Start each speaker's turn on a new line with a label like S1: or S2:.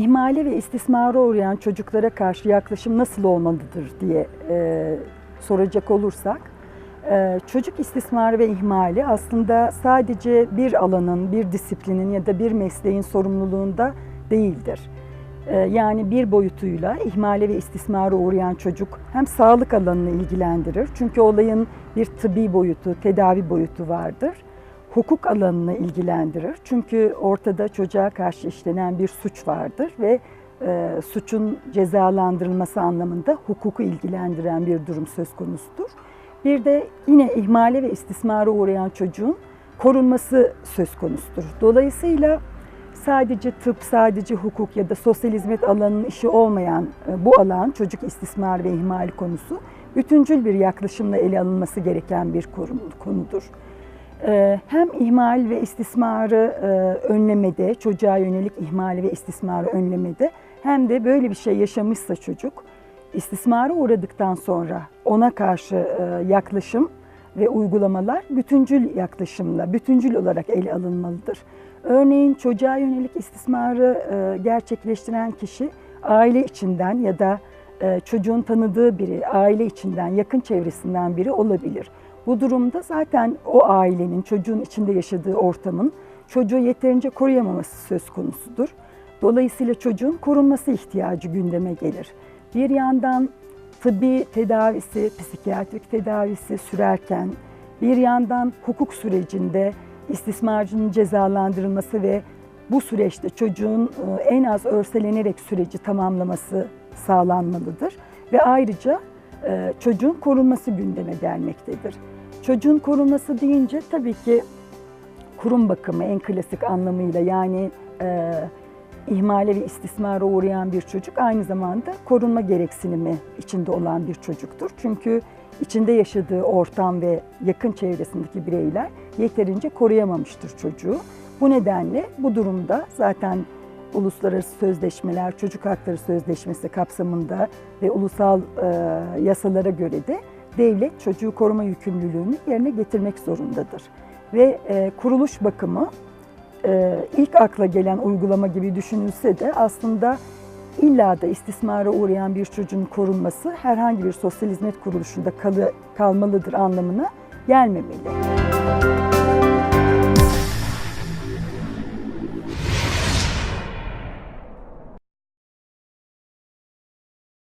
S1: ihmale ve istismara uğrayan çocuklara karşı yaklaşım nasıl olmalıdır diye e, soracak olursak, e, çocuk istismarı ve ihmali aslında sadece bir alanın, bir disiplinin ya da bir mesleğin sorumluluğunda değildir. E, yani bir boyutuyla ihmale ve istismara uğrayan çocuk hem sağlık alanını ilgilendirir çünkü olayın bir tıbbi boyutu, tedavi boyutu vardır hukuk alanını ilgilendirir. Çünkü ortada çocuğa karşı işlenen bir suç vardır ve e, suçun cezalandırılması anlamında hukuku ilgilendiren bir durum söz konusudur. Bir de yine ihmale ve istismara uğrayan çocuğun korunması söz konusudur. Dolayısıyla sadece tıp, sadece hukuk ya da sosyal hizmet alanının işi olmayan e, bu alan çocuk istismar ve ihmali konusu bütüncül bir yaklaşımla ele alınması gereken bir konudur. Ee, hem ihmal ve istismarı e, önlemede, çocuğa yönelik ihmal ve istismarı önlemede hem de böyle bir şey yaşamışsa çocuk istismara uğradıktan sonra ona karşı e, yaklaşım ve uygulamalar bütüncül yaklaşımla, bütüncül olarak ele alınmalıdır. Örneğin çocuğa yönelik istismarı e, gerçekleştiren kişi aile içinden ya da çocuğun tanıdığı biri, aile içinden, yakın çevresinden biri olabilir. Bu durumda zaten o ailenin, çocuğun içinde yaşadığı ortamın çocuğu yeterince koruyamaması söz konusudur. Dolayısıyla çocuğun korunması ihtiyacı gündeme gelir. Bir yandan tıbbi tedavisi, psikiyatrik tedavisi sürerken bir yandan hukuk sürecinde istismarcının cezalandırılması ve bu süreçte çocuğun e, en az örselenerek süreci tamamlaması sağlanmalıdır. Ve ayrıca çocuğun korunması gündeme gelmektedir. Çocuğun korunması deyince tabii ki kurum bakımı en klasik anlamıyla yani e, ihmale ve istismara uğrayan bir çocuk aynı zamanda korunma gereksinimi içinde olan bir çocuktur. Çünkü içinde yaşadığı ortam ve yakın çevresindeki bireyler yeterince koruyamamıştır çocuğu. Bu nedenle bu durumda zaten uluslararası sözleşmeler, çocuk hakları sözleşmesi kapsamında ve ulusal e, yasalara göre de devlet çocuğu koruma yükümlülüğünü yerine getirmek zorundadır. Ve e, kuruluş bakımı e, ilk akla gelen uygulama gibi düşünülse de aslında illa da istismara uğrayan bir çocuğun korunması herhangi bir sosyal hizmet kuruluşunda kalı, kalmalıdır anlamına gelmemeli.